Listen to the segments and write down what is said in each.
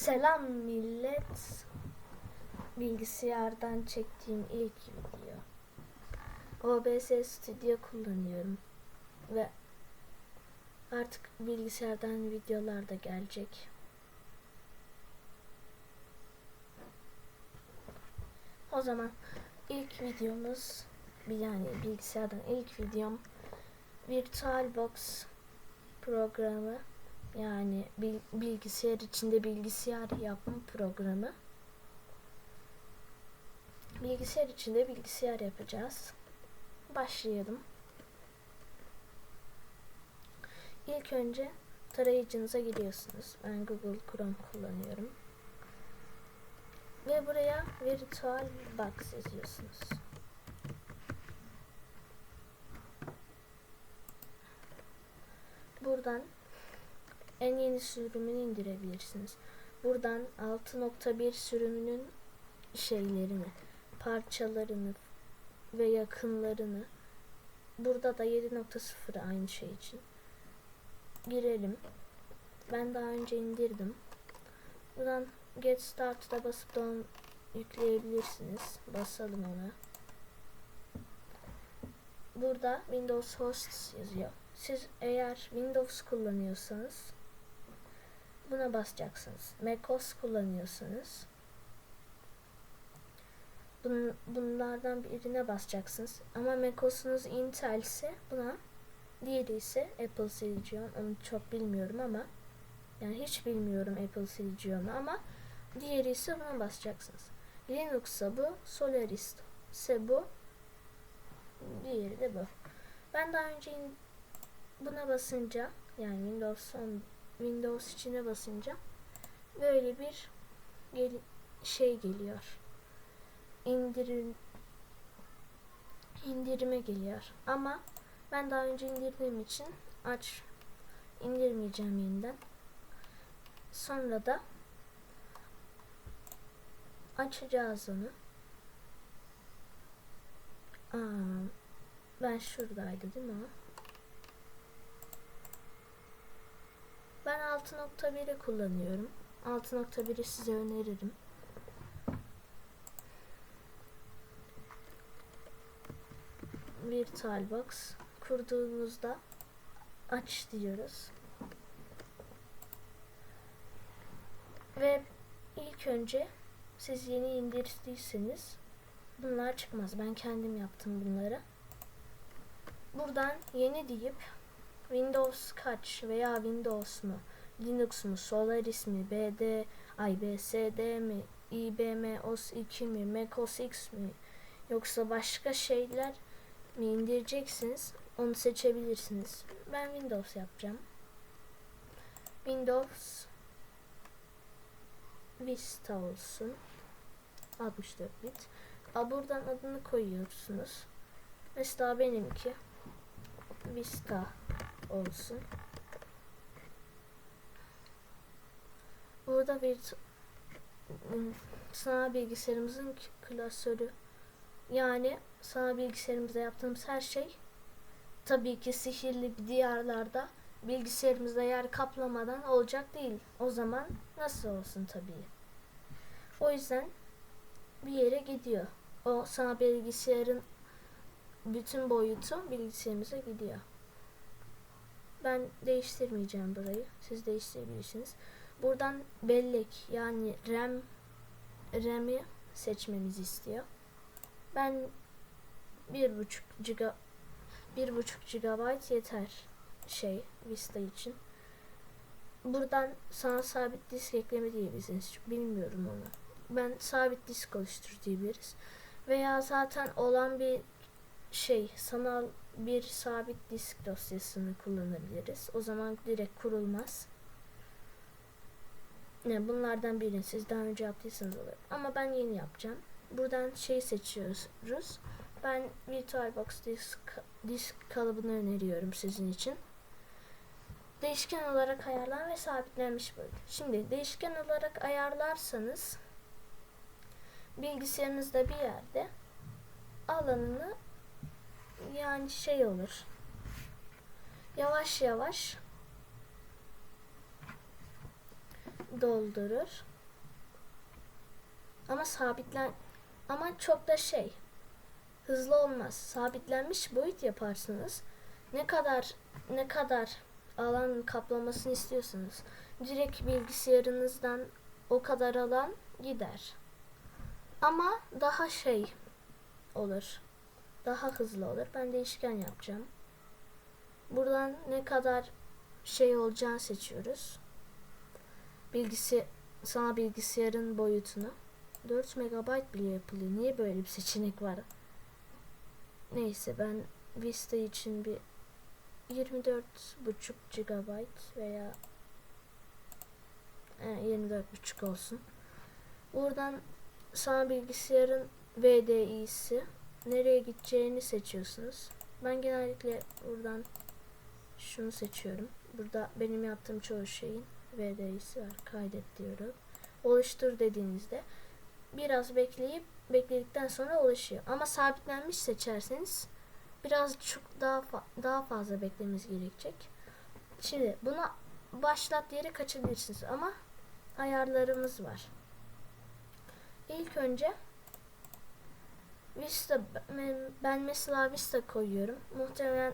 Selam millet. Bilgisayardan çektiğim ilk video. OBS Studio kullanıyorum. Ve artık bilgisayardan videolar da gelecek. O zaman ilk videomuz yani bilgisayardan ilk videom VirtualBox programı yani bil- bilgisayar içinde bilgisayar yapma programı. Bilgisayar içinde bilgisayar yapacağız. Başlayalım. İlk önce tarayıcınıza giriyorsunuz. Ben Google Chrome kullanıyorum. Ve buraya VirtualBox yazıyorsunuz. Buradan en yeni sürümünü indirebilirsiniz. Buradan 6.1 sürümünün şeylerini, parçalarını ve yakınlarını burada da 7.0 aynı şey için girelim. Ben daha önce indirdim. Buradan Get Started'a basıp da yükleyebilirsiniz. Basalım ona. Burada Windows Hosts yazıyor. Siz eğer Windows kullanıyorsanız buna basacaksınız. macOS kullanıyorsanız bun, bunlardan birine basacaksınız. Ama macOS'unuz Intel ise buna diğeri ise Apple Silicon. Onu çok bilmiyorum ama yani hiç bilmiyorum Apple Silicon'u ama diğeri ise buna basacaksınız. Linux'a bu, Solaris ise bu, diğeri de bu. Ben daha önce buna basınca yani Windows 10 Windows içine basınca böyle bir gel şey geliyor. İndirim indirime geliyor. Ama ben daha önce indirdiğim için aç indirmeyeceğim yeniden. Sonra da açacağız onu. Aa, ben şuradaydı değil mi? Ben 6.1'i kullanıyorum. 6.1'i size öneririm. VirtualBox kurduğunuzda aç diyoruz. Ve ilk önce siz yeni indirdiyseniz bunlar çıkmaz. Ben kendim yaptım bunları. Buradan yeni deyip Windows kaç veya Windows mu, Linux mu, Solaris mi, BD, ay BSD mi, IBM OS 2 mi, Mac OS X mi yoksa başka şeyler mi indireceksiniz onu seçebilirsiniz. Ben Windows yapacağım. Windows Vista olsun. 64 bit. A, buradan adını koyuyorsunuz. Mesela benimki Vista olsun. Burada bir sanal bilgisayarımızın klasörü yani sanal bilgisayarımızda yaptığımız her şey tabii ki sihirli bir diyarlarda bilgisayarımızda yer kaplamadan olacak değil. O zaman nasıl olsun tabii. O yüzden bir yere gidiyor. O sanal bilgisayarın bütün boyutu bilgisayarımıza gidiyor. Ben değiştirmeyeceğim burayı. Siz değiştirebilirsiniz. Buradan bellek yani RAM RAM'i seçmemizi istiyor. Ben bir buçuk giga bir buçuk GB yeter şey Vista için. Buradan sana sabit disk ekleme diyebilirsiniz. Bilmiyorum onu. Ben sabit disk oluştur diyebiliriz. Veya zaten olan bir şey sanal bir sabit disk dosyasını kullanabiliriz. O zaman direkt kurulmaz. Ne bunlardan birini siz daha önce yaptıysanız olur. Ama ben yeni yapacağım. Buradan şey seçiyoruz. Ben VirtualBox disk, disk kalıbını öneriyorum sizin için. Değişken olarak ayarlan ve sabitlenmiş bölge. Şimdi değişken olarak ayarlarsanız bilgisayarınızda bir yerde alanını yani şey olur. Yavaş yavaş doldurur. Ama sabitlen ama çok da şey hızlı olmaz. Sabitlenmiş boyut yaparsınız. Ne kadar ne kadar alan kaplamasını istiyorsanız direkt bilgisayarınızdan o kadar alan gider. Ama daha şey olur. Daha hızlı olur. Ben değişken yapacağım. Buradan ne kadar şey olacağını seçiyoruz. Bilgisi sana bilgisayarın boyutunu 4 MB bile yapılıyor. Niye böyle bir seçenek var? Neyse ben Vista için bir 24,5 GB veya e, 24,5 olsun. Buradan sana bilgisayarın VDI'si nereye gideceğini seçiyorsunuz. Ben genellikle buradan şunu seçiyorum. Burada benim yaptığım çoğu şeyin VDI'si var. Kaydet diyorum. Oluştur dediğinizde biraz bekleyip bekledikten sonra oluşuyor. Ama sabitlenmiş seçerseniz biraz çok daha fa- daha fazla beklememiz gerekecek. Şimdi buna başlat diyerek kaçabilirsiniz ama ayarlarımız var. İlk önce Vista ben- mesela Vista koyuyorum. Muhtemelen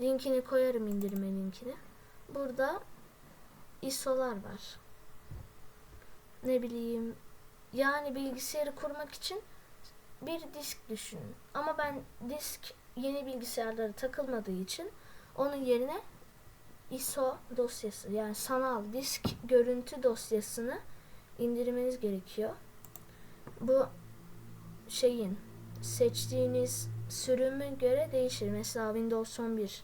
linkini koyarım indirme linkini. Burada ISO'lar var. Ne bileyim yani bilgisayarı kurmak için bir disk düşünün. Ama ben disk yeni bilgisayarlara takılmadığı için onun yerine ISO dosyası yani sanal disk görüntü dosyasını indirmeniz gerekiyor. Bu şeyin seçtiğiniz sürümü göre değişir. Mesela Windows 11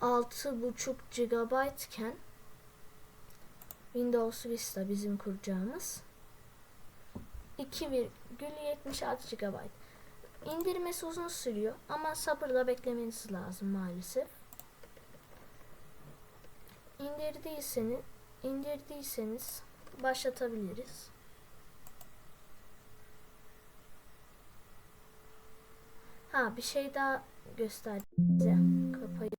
6.5 GB iken Windows Vista bizim kuracağımız 2,76 GB. İndirmesi uzun sürüyor ama sabırla beklemeniz lazım maalesef. İndirdiyseniz, indirdiyseniz başlatabiliriz. Ha bir şey daha göster size. Kapayı.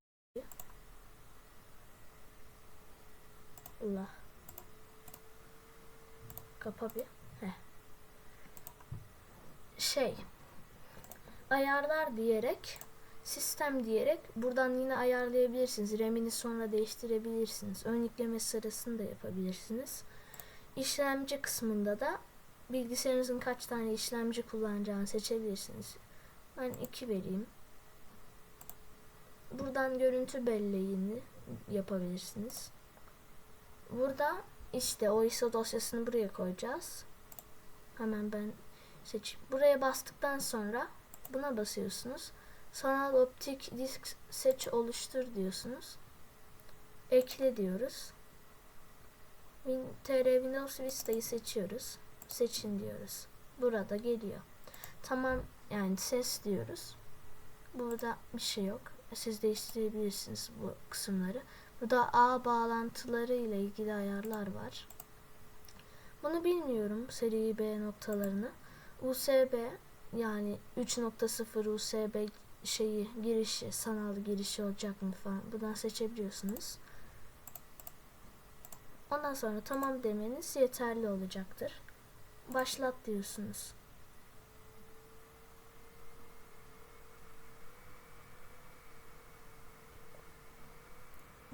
Allah. Kapa bir. Heh. Şey. Ayarlar diyerek sistem diyerek buradan yine ayarlayabilirsiniz. RAM'ini sonra değiştirebilirsiniz. Ön yükleme sırasını da yapabilirsiniz. İşlemci kısmında da bilgisayarınızın kaç tane işlemci kullanacağını seçebilirsiniz. Ben 2 vereyim. Buradan görüntü belleyini yapabilirsiniz. Burada işte o ISO dosyasını buraya koyacağız. Hemen ben seçeyim. Buraya bastıktan sonra buna basıyorsunuz. Sanal optik disk seç oluştur diyorsunuz. Ekle diyoruz. TR Windows Vista'yı seçiyoruz. Seçin diyoruz. Burada geliyor. Tamam yani ses diyoruz. Burada bir şey yok. Siz değiştirebilirsiniz bu kısımları. Burada ağ bağlantıları ile ilgili ayarlar var. Bunu bilmiyorum seri B noktalarını. USB yani 3.0 USB şeyi girişi sanal girişi olacak mı falan buradan seçebiliyorsunuz. Ondan sonra tamam demeniz yeterli olacaktır. Başlat diyorsunuz.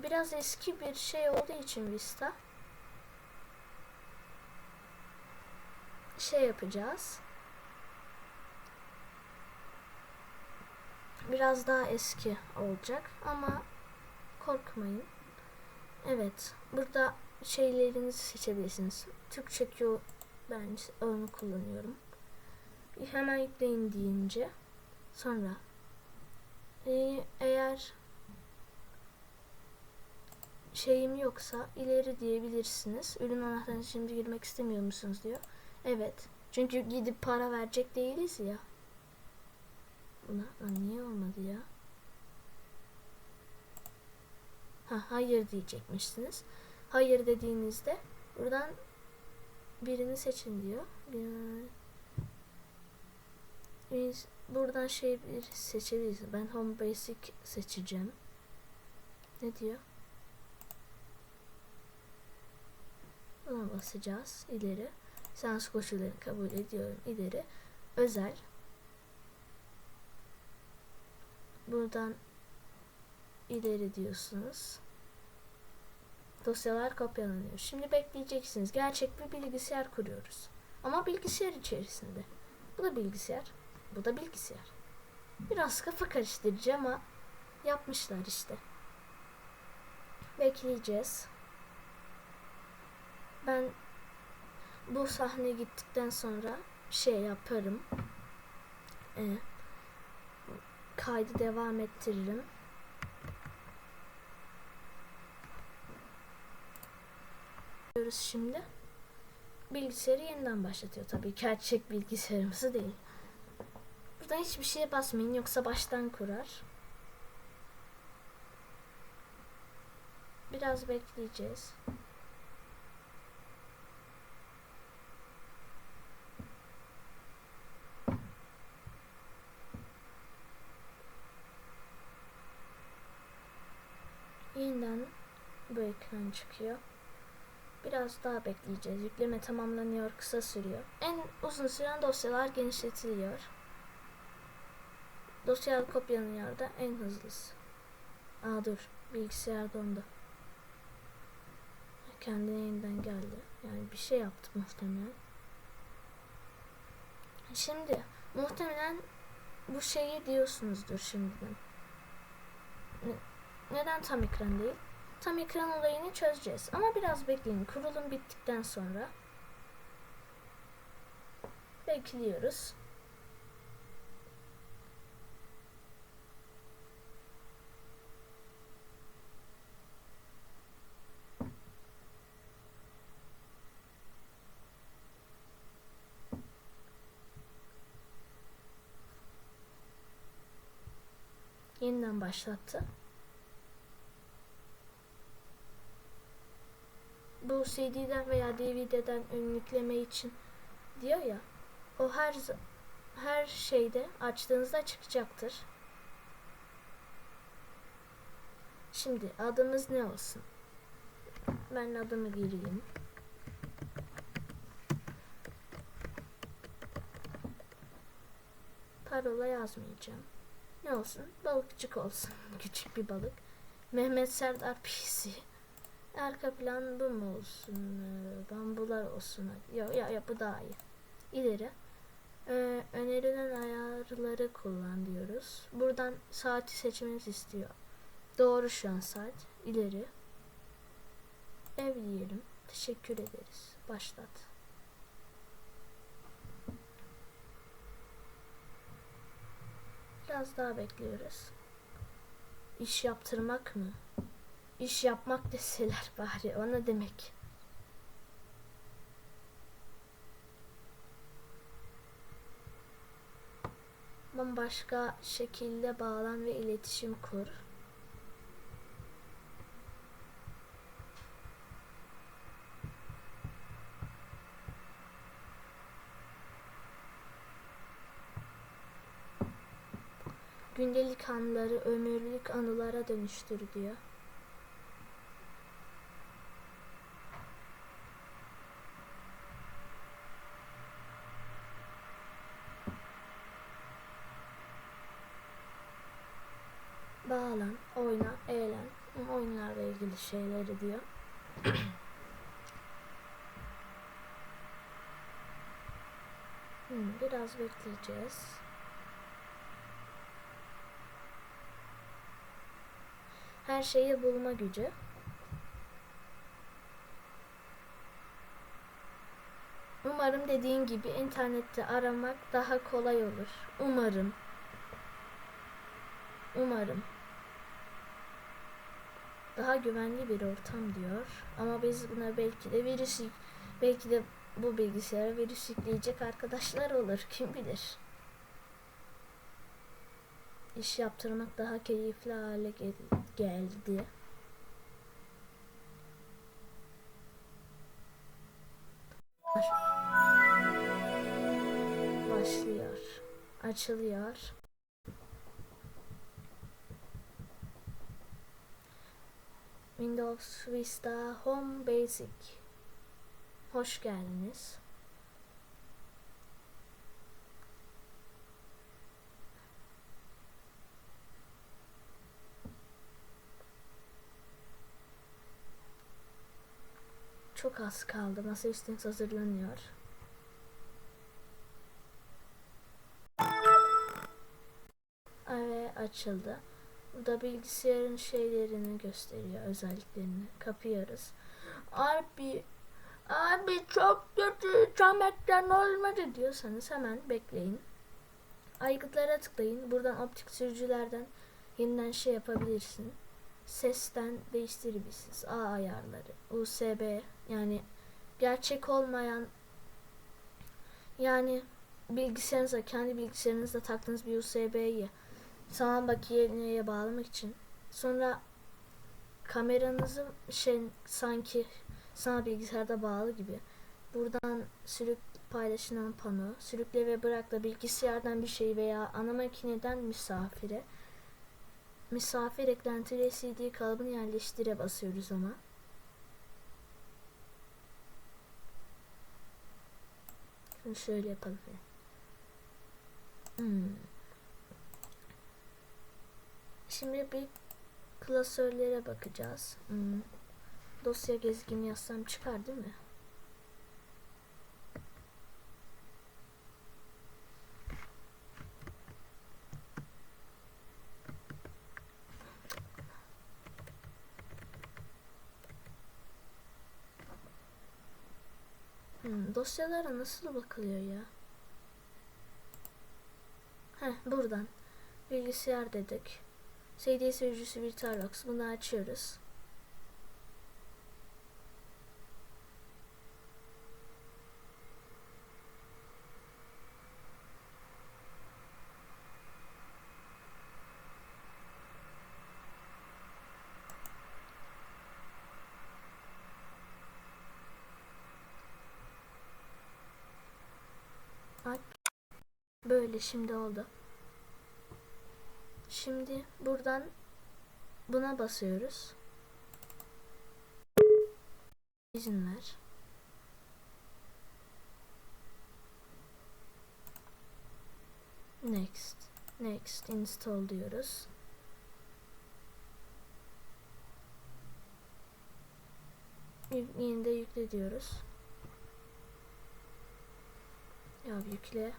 Biraz eski bir şey olduğu için Vista şey yapacağız. Biraz daha eski olacak ama korkmayın. Evet, burada şeylerinizi seçebilirsiniz. Türkçe Q ben onu kullanıyorum. Hemen yükleyin deyince sonra e, eğer şeyim yoksa ileri diyebilirsiniz. Ürün anahtarını şimdi girmek istemiyor musunuz diyor. Evet. Çünkü gidip para verecek değiliz ya. Buna Aa, niye olmadı ya? Ha hayır diyecekmişsiniz. Hayır dediğinizde buradan birini seçin diyor. Biz buradan şey bir seçebiliriz. Ben Home Basic seçeceğim. Ne diyor? Basacağız ileri. Lisans koşullarını kabul ediyorum. İleri. Özel. Buradan ileri diyorsunuz. Dosyalar kopyalanıyor. Şimdi bekleyeceksiniz. Gerçek bir bilgisayar kuruyoruz. Ama bilgisayar içerisinde. Bu da bilgisayar. Bu da bilgisayar. Biraz kafa karıştırıcı ama yapmışlar işte. Bekleyeceğiz. Ben bu sahne gittikten sonra şey yaparım. Ee, kaydı devam ettiririm. Diyoruz şimdi. Bilgisayarı yeniden başlatıyor tabii. Gerçek bilgisayarımızı değil. Buradan hiçbir şeye basmayın yoksa baştan kurar. Biraz bekleyeceğiz. Yeniden bu ekran çıkıyor. Biraz daha bekleyeceğiz. Yükleme tamamlanıyor, kısa sürüyor. En uzun süren dosyalar genişletiliyor. Dosyalar kopyalanıyor da en hızlısı. Aa dur, bilgisayar dondu. Kendine yeniden geldi. Yani bir şey yaptı muhtemelen. Şimdi muhtemelen bu şeyi diyorsunuzdur şimdiden. Ne- neden tam ekran değil? Tam ekran olayını çözeceğiz. Ama biraz bekleyin. Kurulum bittikten sonra bekliyoruz. Yeniden başlattı. Bu CD'den veya DVD'den ön yükleme için diyor ya. O her her şeyde açtığınızda çıkacaktır. Şimdi adımız ne olsun? Ben adımı gireyim. Parola yazmayacağım. Ne olsun? Balıkçık olsun. Küçük bir balık. Mehmet Serdar PC. Arka plan bu mu olsun? Bambular olsun. Ya, ya, ya bu daha iyi. İleri. Ee, önerilen ayarları kullan diyoruz. Buradan saati seçmenizi istiyor. Doğru şu an saat. İleri. Ev diyelim. Teşekkür ederiz. Başlat. Biraz daha bekliyoruz. İş yaptırmak mı? İş yapmak deseler bari. O ne demek? Bambaşka şekilde bağlan ve iletişim kur. Gündelik anıları ömürlük anılara dönüştür diyor. Bağlan, oyna, eğlen. Oyunlarla ilgili şeyleri diyor. Hmm, biraz bekleyeceğiz. Her şeyi bulma gücü. Umarım dediğin gibi internette aramak daha kolay olur. Umarım. Umarım. Daha güvenli bir ortam diyor. Ama biz buna belki de virüs belki de bu bilgisayara virüs yükleyecek arkadaşlar olur. Kim bilir. İş yaptırmak daha keyifli hale gel- geldi. Başlıyor. Açılıyor. Windows Vista Home Basic Hoş geldiniz. Çok az kaldı. Masa üstünüz hazırlanıyor. Ve açıldı. Burada bilgisayarın şeylerini gösteriyor, özelliklerini. Kapıyoruz. Abi, abi çok kötü, cam ekran olmadı diyorsanız hemen bekleyin. Aygıtlara tıklayın. Buradan optik sürücülerden yeniden şey yapabilirsin. Sesten değiştirebilirsiniz. A ayarları, USB yani gerçek olmayan yani bilgisayarınıza kendi bilgisayarınızda taktığınız bir USB'yi sanal makineye bağlamak için sonra kameranızı şey sanki sanal bilgisayarda bağlı gibi buradan sürük paylaşılan pano sürükle ve bırakla bilgisayardan bir şey veya ana makineden misafire misafir eklentili CD kalıbını yerleştire basıyoruz ona. Şunu şöyle yapalım. Hmm. Şimdi bir klasörlere bakacağız. Hmm. Dosya gezgini yazsam çıkar değil mi? Hmm, dosyalara nasıl bakılıyor ya? Heh, buradan. Bilgisayar dedik. CD sürücüsü VirtualBox. Bunu açıyoruz. Aç. Böyle şimdi oldu. Şimdi buradan buna basıyoruz. İzin ver. Next. Next install diyoruz. Yük- Yeni de yükle diyoruz. Ya yükle.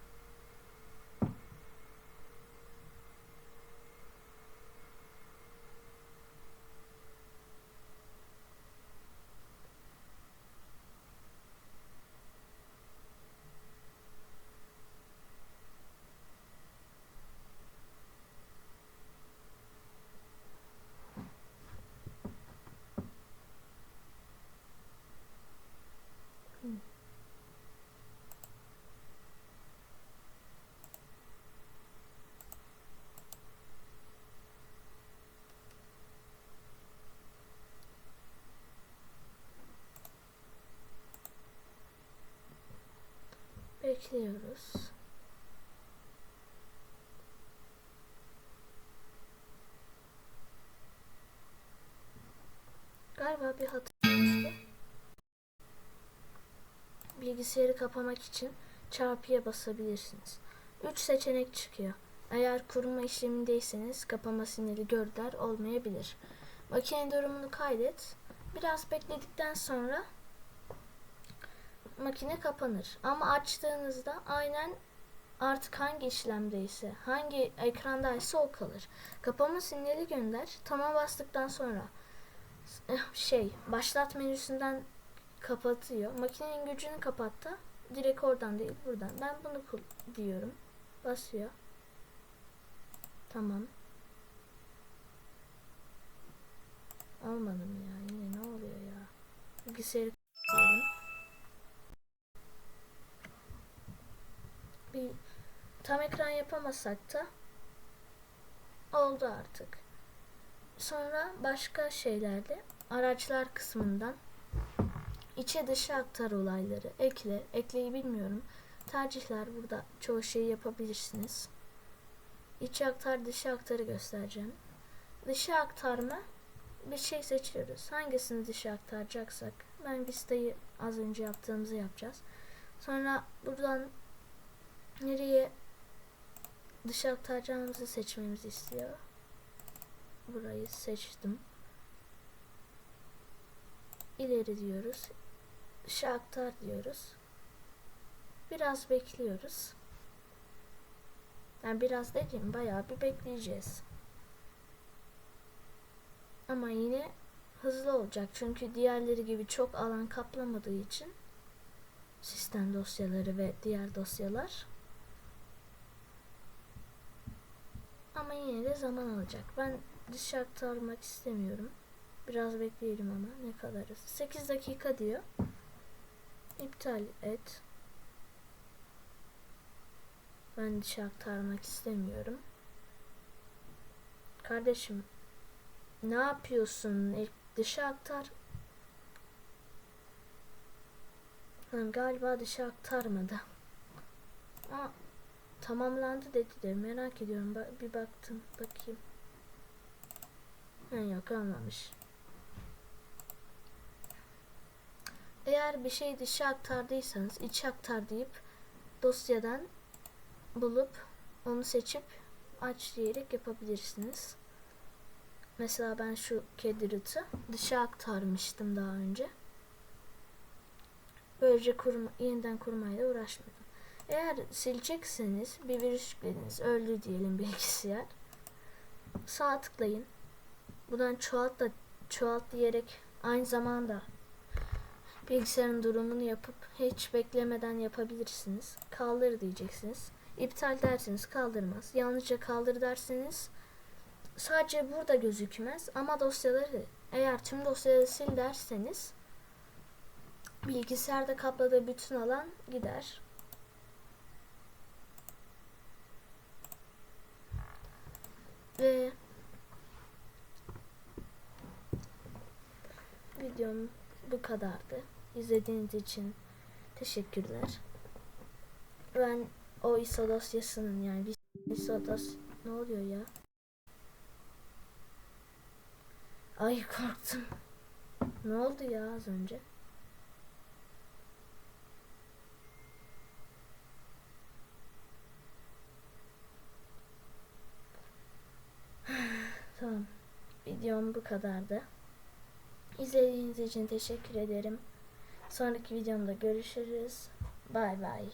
Bekliyoruz. Galiba bir hata. Bilgisayarı kapamak için çarpıya basabilirsiniz. 3 seçenek çıkıyor. Eğer kurma işlemindeyseniz kapama sinyali gördüler olmayabilir. Makine durumunu kaydet. Biraz bekledikten sonra makine kapanır. Ama açtığınızda aynen artık hangi işlemdeyse, hangi ekrandaysa o kalır. Kapama sinyali gönder. Tamam bastıktan sonra şey başlat menüsünden kapatıyor. Makinenin gücünü kapattı. Direkt oradan değil buradan. Ben bunu diyorum. Basıyor. Tamam. Olmadı mı ya? Yine ne oluyor ya? Bilgisayarı diyelim. Bir tam ekran yapamasak da oldu artık. Sonra başka şeylerde araçlar kısmından içe dışa aktar olayları ekle, ekleyi bilmiyorum. Tercihler burada çoğu şeyi yapabilirsiniz. İçe aktar, dışa aktarı göstereceğim. Dışa aktarma bir şey seçiyoruz. Hangisini dışa aktaracaksak ben Vista'yı az önce yaptığımızı yapacağız. Sonra buradan nereye dışa aktaracağımızı seçmemizi istiyor. Burayı seçtim. İleri diyoruz. dışa aktar diyoruz. Biraz bekliyoruz. Yani biraz dediğim bayağı bir bekleyeceğiz. Ama yine hızlı olacak. Çünkü diğerleri gibi çok alan kaplamadığı için sistem dosyaları ve diğer dosyalar ama yine de zaman alacak. Ben dışa aktarmak istemiyorum. Biraz bekleyelim ama ne kadarız? 8 dakika diyor. İptal et. Ben dışa aktarmak istemiyorum. Kardeşim ne yapıyorsun? İlk dışa aktar. Lan galiba dışa aktarmadı. Aa, tamamlandı dedi de merak ediyorum. Ba- bir baktım bakayım. Ha, yok olmamış. Eğer bir şey dışa aktardıysanız içe aktar deyip dosyadan bulup onu seçip aç diyerek yapabilirsiniz. Mesela ben şu kedi root'u dışa aktarmıştım daha önce. Böylece kurma, yeniden kurmayla uğraşmadım. Eğer silecekseniz bir virüs yüklediniz. Öldü diyelim bilgisayar. Sağ tıklayın. Buradan çoğalt da çoğalt diyerek aynı zamanda bilgisayarın durumunu yapıp hiç beklemeden yapabilirsiniz. Kaldır diyeceksiniz. İptal derseniz kaldırmaz. Yalnızca kaldır derseniz sadece burada gözükmez ama dosyaları eğer tüm dosyaları sil derseniz bilgisayarda kapladığı bütün alan gider. Ve videom bu kadardı. İzlediğiniz için teşekkürler. Ben o ISO dosyasının yani bir ISO dos ne oluyor ya? Ay korktum. Ne oldu ya az önce? tamam. Videom bu kadardı. İzlediğiniz için teşekkür ederim. Sonraki videomda görüşürüz. Bay bay.